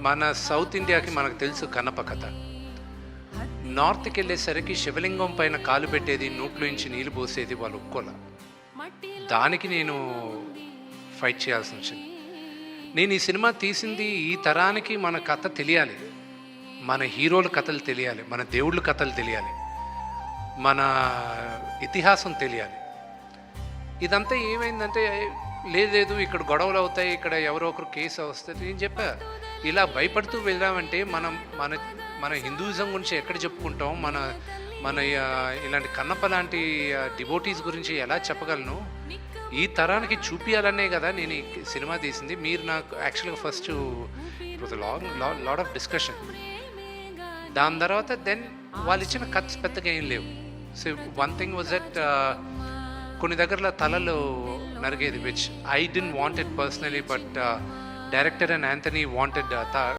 మన సౌత్ ఇండియాకి మనకు తెలుసు కనప కథ. నార్త్కి వెళ్ళేసరికి శివలింగం పైన కాలు పెట్టేది నోట్లో నుంచి నీళ్ళు పోసేది వాళ్ళు ఒప్పుకోలే దానికి నేను ఫైట్ చేయాల్సి వచ్చింది. నేను ఈ సినిమా తీసింది ఈ తరానికి మన కథ తెలియాలి. మన హీరోల కథలు తెలియాలి మన దేవుళ్ళ కథలు తెలియాలి మన ఇతిహాసం తెలియాలి. ఇదంతా ఏమైందంటే లేదు ఇక్కడ గొడవలు అవుతాయి ఇక్కడ ఎవరో ఒకరు కేసు వస్తుంది నేను చెప్పా ఇలా భయపడుతూ వెళ్ళామంటే మనం మన మన హిందూయిజం గురించి ఎక్కడ చెప్పుకుంటాం? మన మన ఇలాంటి కన్నప్ప లాంటి డివోటీస్ గురించి ఎలా చెప్పగలను? ఈ తరానికి చూపించాలనే కదా నేను ఈ సినిమా తీసింది. మీరు నాకు యాక్చువల్గా first it long lot of discussion దాని తర్వాత దెన్ వాళ్ళు ఇచ్చిన కట్స్ పెద్దగా ఏం లేవు. So one thing was that కొన్ని దగ్గరలో తలలు నరిగేది which I didn't wanted personally but director and Anthony wanted